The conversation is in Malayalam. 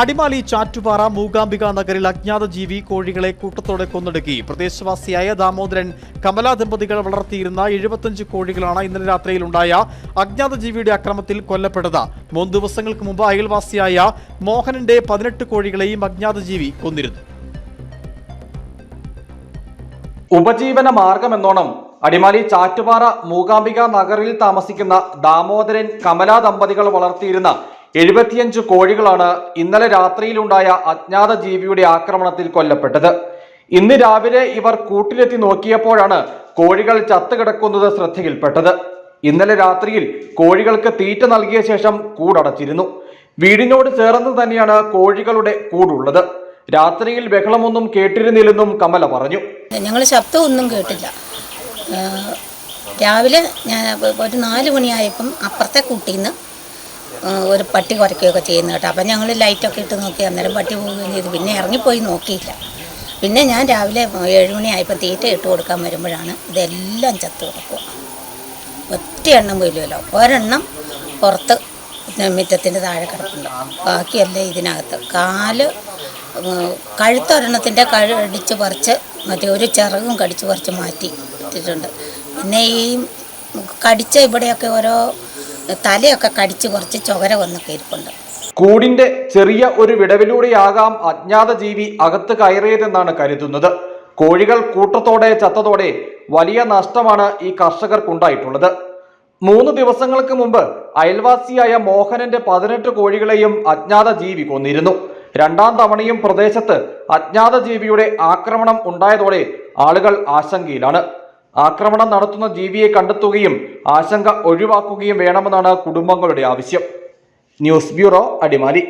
അടിമാലി ചാറ്റുപാറ മൂകാംബിക നഗറിൽ അജ്ഞാത ജീവി കോഴികളെ കൂട്ടത്തോടെ കൊന്നൊടുക്കി. പ്രദേശവാസിയായ ദാമോദരൻ കമലാ ദമ്പതികൾ വളർത്തിയിരുന്ന എഴുപത്തഞ്ച് കോഴികളാണ് ഇന്നലെ രാത്രിയിൽ ഉണ്ടായ അജ്ഞാത ജീവിയുടെ അക്രമത്തിൽ കൊല്ലപ്പെട്ടത്. മൂന്ന് ദിവസങ്ങൾക്ക് മുമ്പ് അയൽവാസിയായ മോഹനന്റെ പതിനെട്ട് കോഴികളെയും അജ്ഞാത ജീവി കൊന്നിരുന്നു. ഉപജീവന മാർഗമെന്നോണം അടിമാലി ചാറ്റുപാറ മൂകാംബിക നഗറിൽ താമസിക്കുന്ന ദാമോദരൻ കമലാ ദമ്പതികൾ വളർത്തിയിരുന്ന എഴുപത്തിയഞ്ച് കോഴികളാണ് ഇന്നലെ രാത്രിയിലുണ്ടായ അജ്ഞാത ജീവിയുടെ ആക്രമണത്തിൽ കൊല്ലപ്പെട്ടത്. ഇന്ന് രാവിലെ ഇവർ കൂട്ടിലെത്തി നോക്കിയപ്പോഴാണ് കോഴികൾ ചത്തുകിടക്കുന്നത് ശ്രദ്ധയിൽപ്പെട്ടത്. ഇന്നലെ രാത്രിയിൽ കോഴികൾക്ക് തീറ്റ നൽകിയ ശേഷം കൂടടച്ചിരുന്നു. വീടിനോട് ചേർന്ന് തന്നെയാണ് കോഴികളുടെ കൂടുള്ളത്. രാത്രിയിൽ ബഹളമൊന്നും കേട്ടിരുന്നില്ലെന്നും കമല പറഞ്ഞു. ഞങ്ങൾ ശബ്ദമൊന്നും കേട്ടില്ല. രാവിലെ ഞാൻ ഒരു നാല് മണിയായപ്പം അപ്പുറത്തെ കൂട്ടിൽ നിന്ന് ഒരു പട്ടി കുറയ്ക്കുകയൊക്കെ ചെയ്യുന്ന കേട്ടോ. അപ്പം ഞങ്ങൾ ലൈറ്റൊക്കെ ഇട്ട് നോക്കി. അന്നേരം പട്ടി പോവുകയും ചെയ്തു. പിന്നെ ഇറങ്ങിപ്പോയി നോക്കിയില്ല. പിന്നെ ഞാൻ രാവിലെ ഏഴുമണിയായപ്പോൾ മണിയായപ്പോൾ തീറ്റ ഇട്ട് കൊടുക്കാൻ വരുമ്പോഴാണ് ഇതെല്ലാം ചത്ത് കിടക്കുക. ഒറ്റ എണ്ണം പോയില്ലല്ലോ. ഒരെണ്ണം പുറത്ത് മിറ്റത്തിന്റെ താഴെ കിടക്കുന്നു ബാക്കിയെല്ലാം ഇതിനകത്ത്. കാൽ കഴുത്തൊരെണ്ണത്തിന്റെ കഴുടിച്ച് പറിച്ച് മറ്റേ ഒരു ചിറകും കടിച്ച് പറിച്ച് മാറ്റി ഇട്ടിട്ടുണ്ട് പിന്നെ ഈ കടിച്ച ഇവിടെയൊക്കെ ഓരോ തലയൊക്കെ കടിച്ച് കുറച്ച് ചൊകര വന്നൊക്കെ ഇരിപ്പുണ്ട് കൂടിന്റെ ചെറിയ ഒരു വിടവിലൂടെയാകാം അജ്ഞാത ജീവി അകത്ത് കയറിയതെന്നാണ് കരുതുന്നത്. കോഴികൾ കൂട്ടത്തോടെ ചത്തതോടെ വലിയ നഷ്ടമാണ് ഈ കർഷകർക്കുണ്ടായിട്ടുള്ളത്. മൂന്ന് ദിവസങ്ങൾക്ക് മുമ്പ് അയൽവാസിയായ മോഹനന്റെ പതിനെട്ട് കോഴികളെയും അജ്ഞാത ജീവി കൊന്നിരുന്നു. രണ്ടാം തവണയും പ്രദേശത്ത് അജ്ഞാത ജീവിയുടെ ആക്രമണം ഉണ്ടായതോടെ ആളുകൾ ആശങ്കയിലാണ്. ആക്രമണം നടത്തുന്ന ജീവിയെ കണ്ടെത്തുകയും ആശങ്ക ഒഴിവാക്കുകയും വേണമെന്നാണ് കുടുംബങ്ങളുടെ ആവശ്യം. News bureau Adimali.